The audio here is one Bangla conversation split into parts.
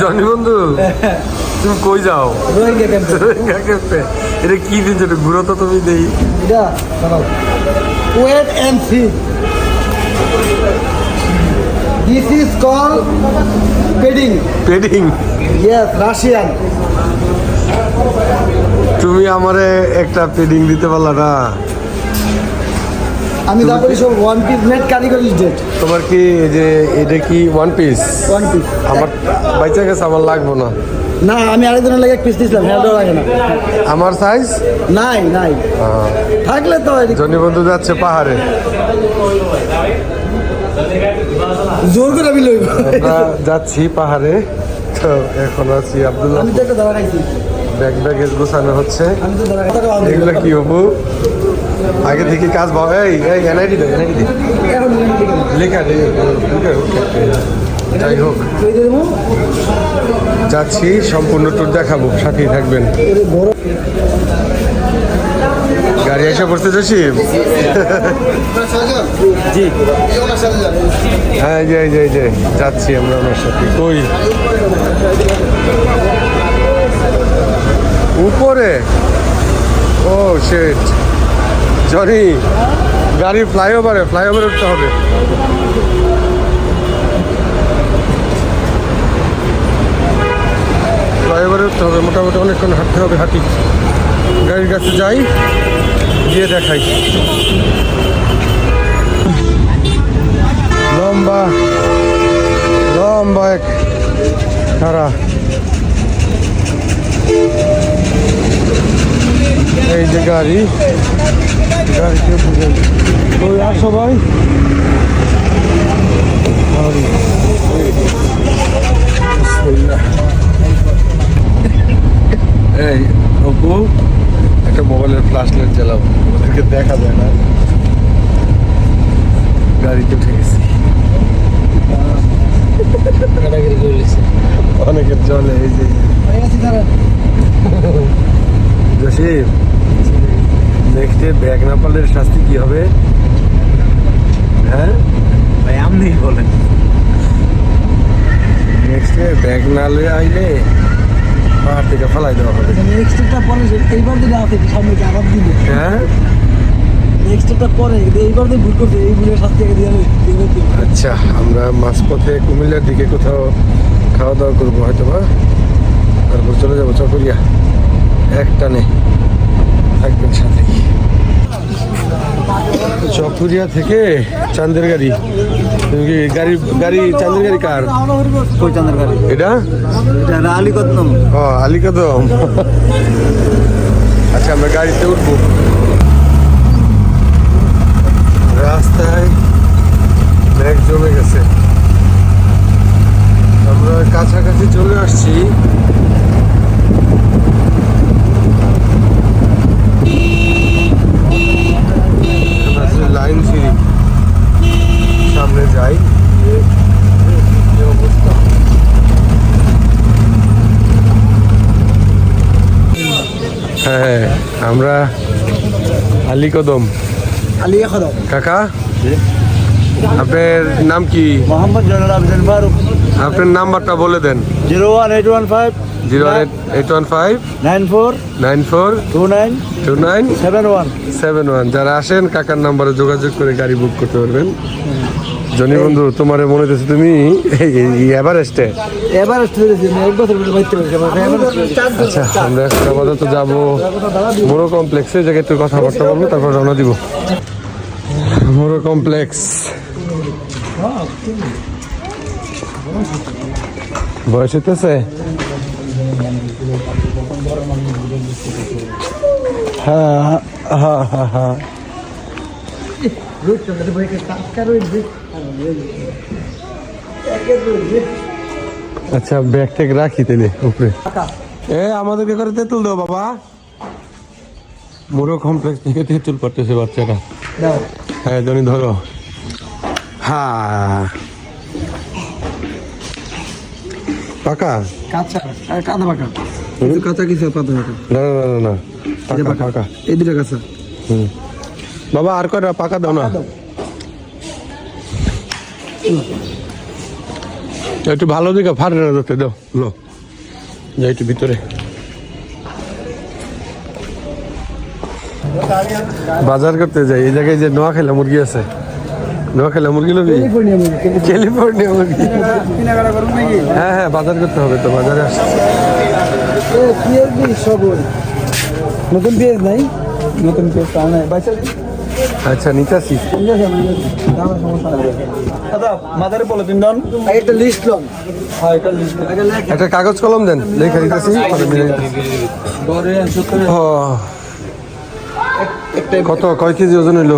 জনি বন্ধু তুমি কই যাও? রোহিঙ্গা ক্যাম্পে এটা কি দিন যেটা ঘুরো তো তুমি দেই। Wait and see this is call pending pending yes Russian তুমি আমারে একটা পেডিং দিতে পারলা না। আমি তারপরে সব ওয়ান পিস নেট কারিগরি ডেট তোমার কি এই যে এটা কি ওয়ান পিস ওয়ান পিস আমার বাইচা গেছে আমার লাগবো না। না আমি আরেকজনের লাগে এক পিস দিয়েছিলাম হ্যাঁ লাগে না। আমার সাইজ নাই নাই। থাকলে তো জনি বন্ধু যাচ্ছে পাহাড়ে। জোর করে আমি লইব। যাচ্ছি পাহাড়ে। তো এখন আছি আব্দুল্লাহ তো ব্যাগ ব্যাগেজ গোছানো হচ্ছে। এগুলো কি হব? আগে থেকে কাজ পাবে এই এই এনআইডি দে এনআইডি দে। লেখা যাই হোক। যাচ্ছি সম্পূর্ণ ট্যুর দেখাবো সাথেই থাকবেন। গাড়ি এসে পড়তে জসিম জি। হ্যাঁ এই যে এই যে এই যে যাচ্ছি আমরা ওনার সাথে। কই? উপরে? ও শেট জনি গাড়ি ফ্লাইওভারে ফ্লাইওভারে উঠতে হবে। ফ্লাইওভারে উঠতে হবে, মোটামুটি অনেকক্ষণ হাঁটতে হবে, হাঁটি। গাড়ির কাছে যাই, গিয়ে দেখাই। লম্বা লম্বা এক তারা এই যে গাড়ি গাড়িকে বুঝে ওই আসো ভাই। এই অপু একটা মোবাইলের ফ্ল্যাশ লাইট চালাও ওদেরকে দেখা যায় না। গাড়িতে উঠে গেছি। অনেকের জলে এই যে। জসিম? নেক্সটে ব্যাগ না পারলে শাস্তি কি হবে? হ্যাঁ? ভাই আপনি বলেন। নেক্সটে ব্যাগ না আইলে পাহাড় থেকে ফেলাই দেওয়া হবে। নেক্সটটা পরে এইবার যদি আছে সামনে আবার দিবে? হ্যাঁ? নেক্সটটা পরে এইবার তো ভুল করছে এই ভুলের শাস্তি আগে দিয়ে আচ্ছা আমরা মাঝপথে কুমিল্লার দিকে কোথাও খাওয়া দাওয়া করব হয়তো বা তারপর চলে যাব চকরিয়া এক টানে থাকবেন সাথে চকরিয়া থেকে চান্দের গাড়ি। গাড়ি গাড়ি চান্দের গাড়ি কার? কই চান্দের গাড়ি? এটা? এটা আলী কদম ও আলী কদম আচ্ছা আমরা গাড়িতে উঠবো। রাস্তায় ব্যাগ জমে গেছে। আমরা কাছাকাছি চলে আসছি এখন আছে লাইন ফ্রি সামনে যাই অবস্থা হ্যাঁ আমরা আলী কদম। আলী এখন কাকা আপনার নাম কি? মোহাম্মদ জয়নুল আবেদিন ফারুক। আপনার নাম্বারটা বলে দেন। Zero one eight one five zero eight eight one five nine four nine four two nine two nine seven one. Seven one. যারা আসেন কাকার নাম্বারে যোগাযোগ করে গাড়ি বুক করতে পারবেন। জনি বন্ধু তোমার মনে হচ্ছে তুমি এভারেস্টে এক বছর পারছে আচ্ছা আমরা আপাতত যাব মোরো কমপ্লেক্সে জায়গায় একটু কথাবার্তা বলব তারপর রওনা দিব। মোরো কমপ্লেক্স বয়স হইতেছে? হ্যাঁ হ্যাঁ হ্যাঁ হ্যাঁ। আচ্ছা ব্যাগ ট্যাগ রাখি তাহলে উপরে। এ আমাদেরকে করে তেঁতুল দাও বাবা। মোরো কমপ্লেক্স থেকে তেঁতুল পারতেছে বাচ্চারা। হ্যাঁ জনি ধরো। হ্যাঁ পাকা? কাঁচা। কাঁদা পাকা। কিছু কাঁচা কিছু পাতা পাকা। না না না না না পাকা পাকা। এই দুটো কাঁচা। হুম। বাবা আর কয়টা পাকা দাও না। একটু ভালো দিকে ফাটে না ধরতে দাও লো। যাই একটু ভিতরে। বাজার করতে যাই এই জায়গায় যে নোয়াখাইলা মুরগি আছে। নোয়াখাইলা মুরগি লবি? ক্যালিফোর্নিয়া মুরগি। হ্যাঁ হ্যাঁ বাজার করতে হবে তো বাজারে আসছে। নতুন পেঁয়াজ নাই? নতুন পেঁয়াজ পাওয়া নাই আচ্ছা নিতাছি দাদা মাদারে একটা লিস্ট লন। হ্যাঁ লিস্ট একটা কাগজ কলম দেন লেখা দিতেছি সত্তর ও, কত কয় কেজি ওজন হইল?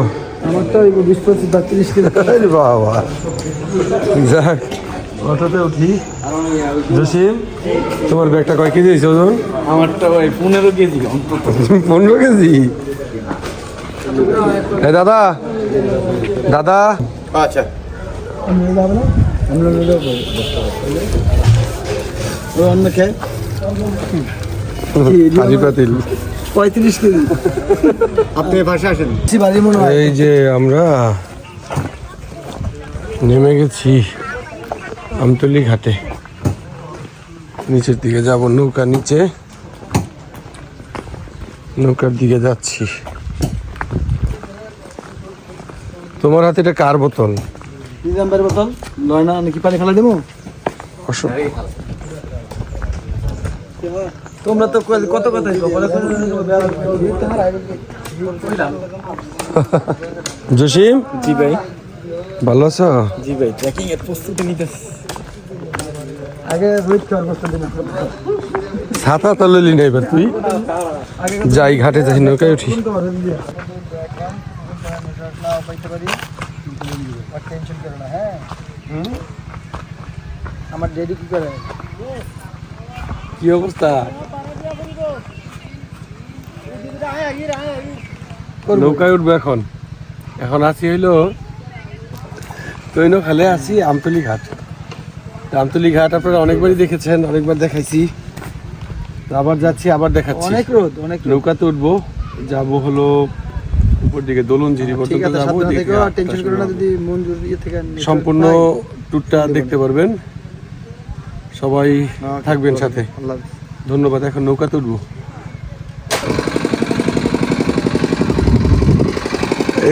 আমার তো বিশ পঁচিশ বা তিরিশ কেজি। বাবা। যাক। অটোতে উঠি জসিম তোমার ব্যাগটা কয় কেজি হয়েছে ওজন? আমারটা পনেরো কেজি পনেরো কেজি? এ দাদা দাদা। আচ্ছা। অন্য খেয়ে পঁয়ত্রিশ কেজি। আপনি পাশে আসেন। এই যে আমরা নেমে গেছি আমতলি ঘাটে। নিচের দিকে যাব নৌকা নিচে। নৌকার দিকে যাচ্ছি। তোমার হাতে এটা কার বোতল? বোতল। লয় না নাকি পানি খালা দেবো? অসুখ তোমরা তো কত- কত কথা জসিম? জি ভাই। ভালো আছো? জি ভাই ট্রেকিং এর প্রস্তুতি নিতে আগে রোহিত দিন ছাতা তো লইলি না এবার তুই। যাই ঘাটে যাই নৌকায় উঠি। আমার ডেডি কি করে কি অবস্থা নৌকায় উঠবো এখন। এখন আছি হইল তৈন খালে আছি আমতলি ঘাট। আমতলি ঘাট আপনারা অনেকবারই দেখেছেন অনেকবার দেখাইছি। তো আবার যাচ্ছি আবার দেখাচ্ছি। অনেক রোদ অনেক নৌকাতে উঠবো। যাব হলো দোলন ঝিরি পর্যন্ত আছে যাব ওদিকে টেনশন করো না যদি ইয়ে থেকে সম্পূর্ণ। ট্যুরটা দেখতে পারবেন। সবাই থাকবেন সাথে। ধন্যবাদ এখন নৌকাতে উঠবো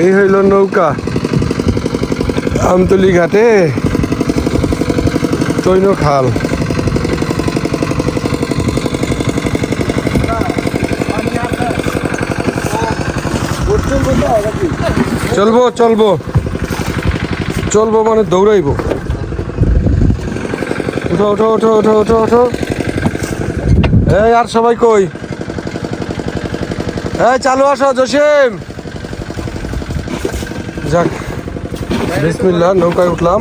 এই হইল নৌকা। আমতলি ঘাটে তৈন খাল চলবো চলবো। চলবো মানে দৌড়াইবো। উঠো উঠো উঠো উঠো উঠো উঠো। এই, আর সবাই কই? এই, চালু আসো, জসিম। যাক, বিসমিল্লাহ, নৌকায় উঠলাম।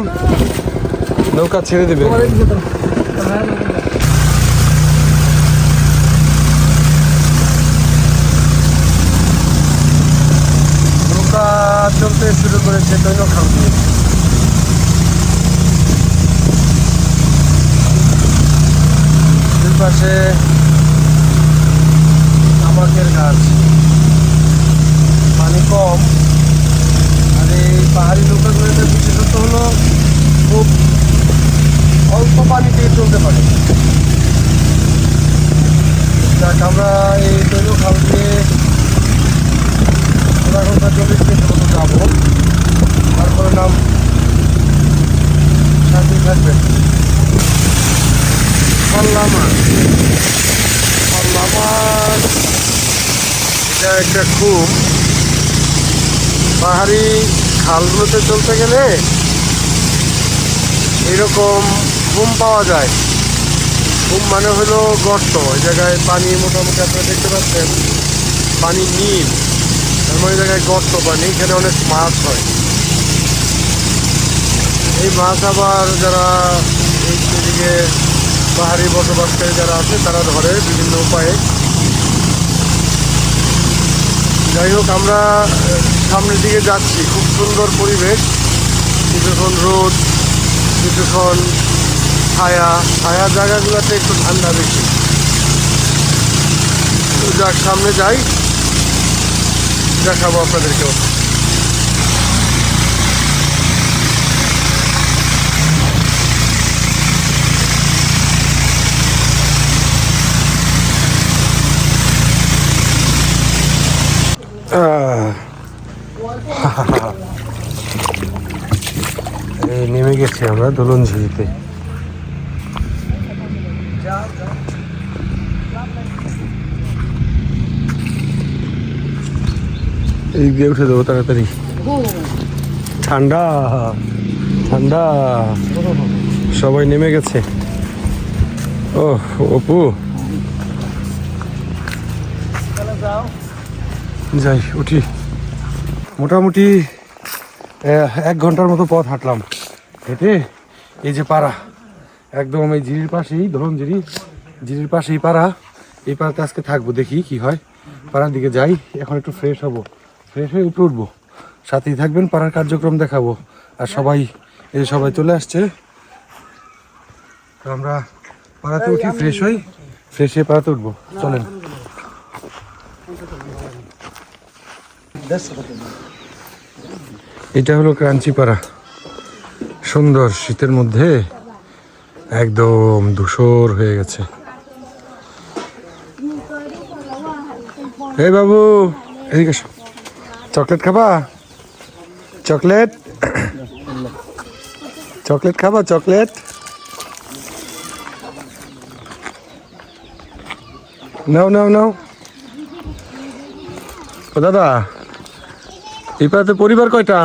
নৌকা ছেড়ে দিবে নৌকা চলতে শুরু করেছে তৈন খাল দিয়ে পাশে তামাকের গাছ। পানি কম। আর এই পাহাড়ি নৌকাগুলোতে বিশেষত হলো খুব অল্প পানিতে চলতে পারে। যাক, আমরা এই তৈল খাল দিয়ে আধা ঘণ্টা চল্লিশ মিনিট মতো যাব তারপরে নাম থাকবে এটা একটা খুব পাহাড়ি খালগুলোতে চলতে গেলে এরকম ঘুম পাওয়া যায় ঘুম মানে হলো গর্ত ওই জায়গায় পানি মোটামুটি আপনারা দেখতে পাচ্ছেন পানি নীল তার মানে জায়গায় গর্ত পানি এখানে অনেক মাছ হয়। এই মাছ আবার যারা এই দিকে পাহাড়ি বসবাসকারী যারা আছে, তারা ধরে বিভিন্ন উপায়ে। যাই হোক, আমরা সামনের দিকে যাচ্ছি। খুব সুন্দর পরিবেশ। কিছুক্ষণ রোদ, কিছুক্ষণ ছায়া। ছায়া জায়গাগুলোতে একটু ঠান্ডা বেশি। যাক, সামনে যাই। দেখাবো আপনাদেরকেও। নেমে গেছি আমরা দোলন ঝিড়িতে এই দিয়ে উঠে দেবো তাড়াতাড়ি। ঠান্ডা ঠান্ডা। সবাই নেমে গেছে। ও অপু। যাই, উঠি। মোটামুটি এক ঘণ্টার মতো পথ হাঁটলাম। হেঁটে এই যে পাড়া, একদম এই ঝিরির পাশেই, ধরুন ঝিরি, ঝিরির পাশেই পাড়া। এই পাড়াতে আজকে থাকব, দেখি কি হয়। পাড়ার দিকে যাই, এখন একটু ফ্রেশ হব। ফ্রেশ হয়ে উপরে উঠবো। সাথেই থাকবেন, পাড়ার কার্যক্রম দেখাবো। আর সবাই, এই সবাই চলে আসছে। তো আমরা পাড়াতে উঠি ফ্রেশ হই। ফ্রেশ হয়ে পাড়াতে উঠবো। চলেন। এটা হলো ক্রাঞ্চিপাড়া সুন্দর শীতের মধ্যে একদম ধূসর হয়ে গেছে। এই বাবু, এদিকে চকলেট খাবা? চকলেট? চকলেট খাবা চকলেট? নাও নাও নাও। ও দাদা এই পাড়াতে পরিবার কয়টা?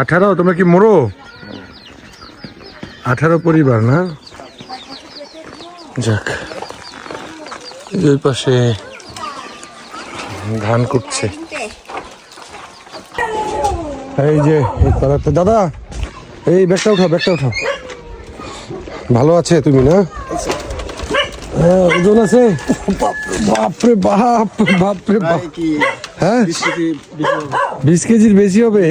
আঠারো? তোমরা কি মরো? আঠারো পরিবার না? যাক। ওই পাশে ধান কুটছে। এই যে এই পাড়াতে। দাদা এই ব্যাগটা উঠাও ব্যাগটা উঠাও। ভালো আছে তুমি না? হ্যাঁ ওজন আছে। বাপরে বাপ বাপরে বাপ। হ্যাঁ? বিশ কেজির বেশি হবে?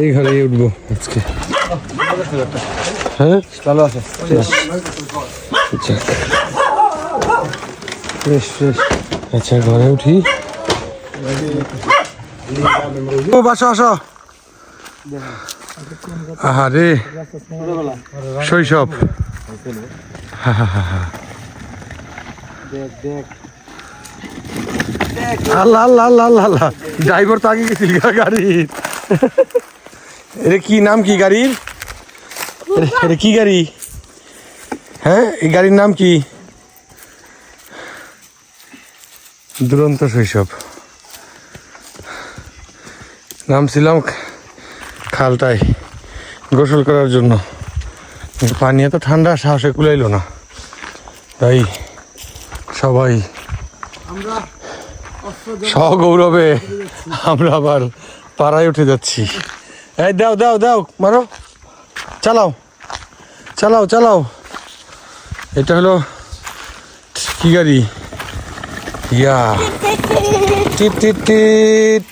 এই ঘরে উঠবো আজকে। হ্যাঁ? ভালো আছে। আচ্ছা ফ্রেশ ফ্রেশ আচ্ছা ঘরে উঠি। ও, বাসা, আসো। আহারে, শৈশব। আল্লাহ আল্লাহ আল্লাহ আল্লাহ আল্লাহ। ড্রাইভার তো আগে গেছিল গাড়ির এটা কি নাম কি গাড়ির? এটা- কি গাড়ি? এই গাড়ির নাম কি? দুরন্ত শৈশব। নামছিলাম খালটায় গোসল করার জন্য। পানি এত ঠান্ডা, সাহসে কুলাইলো না। তাই সবাই সগৌরবে আমরা আবার পাড়ায় উঠে যাচ্ছি। এই দাও দাও দাও, মারো। চালাও চালাও চালাও। এটা হলো কি গাড়ি? ইয়া। টিট টিট টিট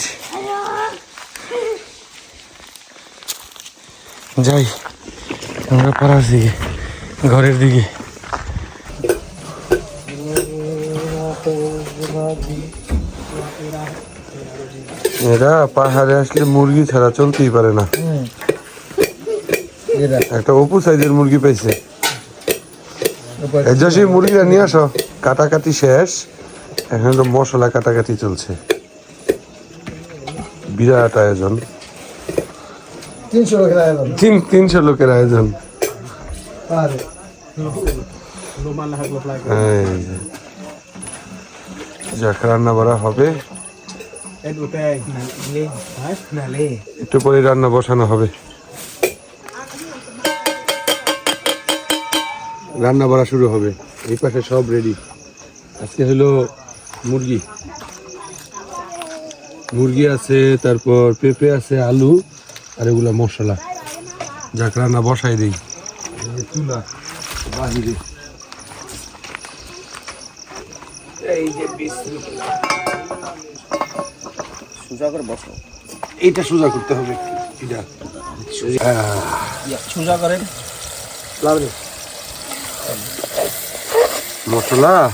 যাই আমরা পাড়ার দিকে ঘরের দিকে। এরা পাহাড়ে আসলে মুরগি ছাড়া চলতেই পারে না। একটা অপু সাইজের মুরগি পাইছে। সেই মুরগিটা নিয়ে আসো। কাটাকাটি শেষ। এখন তো মশলা কাটাকাটি চলছে। বিরাট আয়োজন। তিনশো লোকের আয়োজন। তিন তিনশো লোকের আয়োজন। যাক রান্না বাড়া হবে। একটু পরে রান্না বসানো হবে। রান্না বাড়া শুরু হবে। এই পাশে সব রেডি আজকে হলো মুরগি। মুরগি আছে তারপর পেঁপে আছে আলু আর এগুলো মশলা। যাক রান্না বসাই দিই। এই যে চুলা বাহিরে। এইটা সোজা করতে হবে। এটা। সোজা করেন। মশলা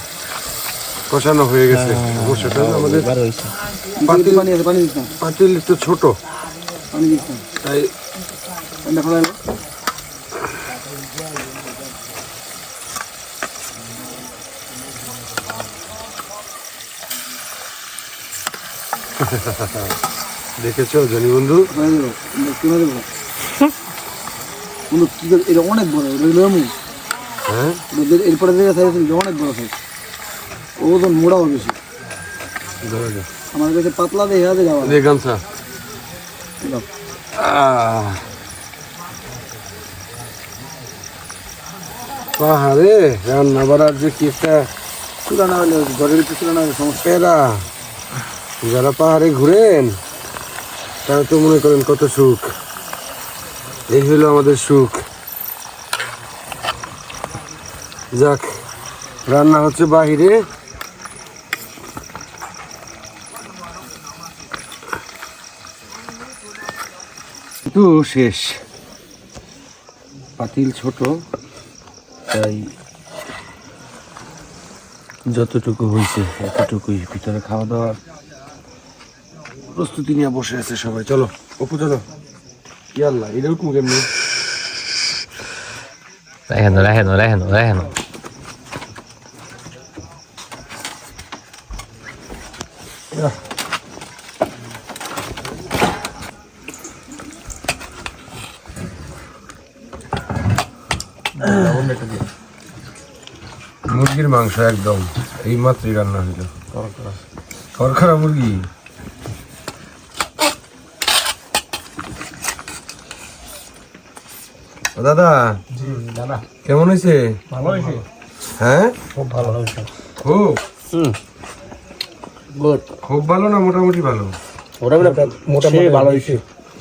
কষানো হয়ে গেছে। মশলাটা আমাদের আছে পানি দিস না পাতিল একটু ছোট। তাই দেখো দেখেছ জনি বন্ধু? বন্ধু কি অনেক বড় আমি হ্যাঁ? এরপরে যে সাইজ অনেক বড় সাইজ ওজন মোড়াও বেশি। আমার কাছে পাতলা দেখে আছে যাওয়া। দে গামছা। পাহাড়ে রান্না বাড়ার যে কি একটা চুলা না হলে ঘরের একটু চুলা না হলে সমস্যা। পেরা যারা পাহাড়ে ঘুরেন তারা তো মনে করেন কত সুখ। এই হলো আমাদের সুখ। যাক রান্না হচ্ছে বাহিরে। তো শেষ। পাতিল ছোট তাই যতটুকু হয়েছে এতটুকুই ভিতরে খাওয়া দাওয়ার প্রস্তুতি নিয়ে বসে আছে সবাই। চলো অপু চলো। ইয়াল্লা এরকম কেমনি? Déjenlo, déjenlo, déjenlo, déjenlo. মুরগির মাংস একদম এই মাত্রই রান্না হইল খরখরা মুরগি? ও দাদা কেমন হয়েছে? ভালো হয়েছে? হ্যাঁ? খুব ভালো হয়েছে। খুব? গুড খুব ভালো না মোটামুটি ভালো? মোটামুটি ভালো হয়েছে।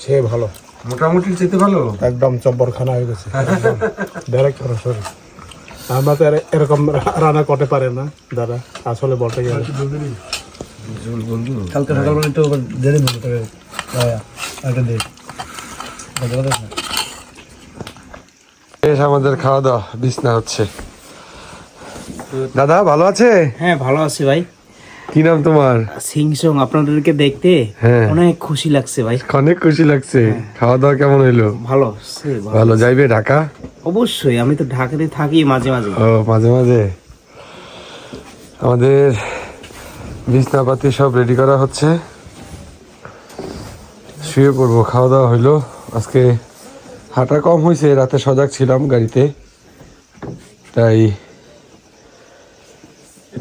সে ভালো। মোটামুটি যেতে ভালো একদম চব্বরখানা হয়ে গেছে। ডাইরেক্ট সরাসরি আমরা তো এর- এরকম রান্না করতে পারে না দাদা। আসলে বলতে গেলে। বন্ধু কালকে সকালবেলা একটু দেরি বলতে তোকে। একটা দে বেশ আমাদের খাওয়া দাওয়া বিছনা হচ্ছে। দাদা ভালো আছে? হ্যাঁ ভালো আছি ভাই। কি নাম তোমার? সিংসং আপনাদেরকে দেখতে হ্যাঁ। অনেক খুশি লাগছে ভাই। অনেক খুশি লাগছে। খাওয়া দাওয়া কেমন হইল? ভালো ভালো। ভালো। যাইবে ঢাকা? অবশ্যই আমি তো ঢাকাতে থাকি মাঝে মাঝে। ও মাঝে মাঝে। আমাদের বিছনাপাতি সব রেডি করা হচ্ছে। শুয়ে পড়ব খাওয়া দাওয়া হইল। আজকে হাঁটা কম হয়েছে রাতে সজাগ ছিলাম গাড়িতে। তাই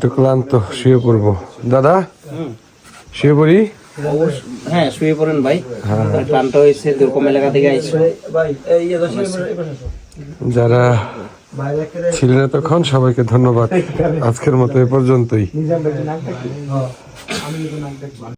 একটু ক্লান্ত শুয়ে পড়ব। দাদা? শুয়ে পড়ি? হ্যাঁ শুয়ে পড়েন ভাই। ক্লান্ত হয়েছে দুর্গম এলাকা থেকে আইসো। যারা ছিলেন তখন সবাইকে ধন্যবাদ। আজকের মতো এ পর্যন্তই।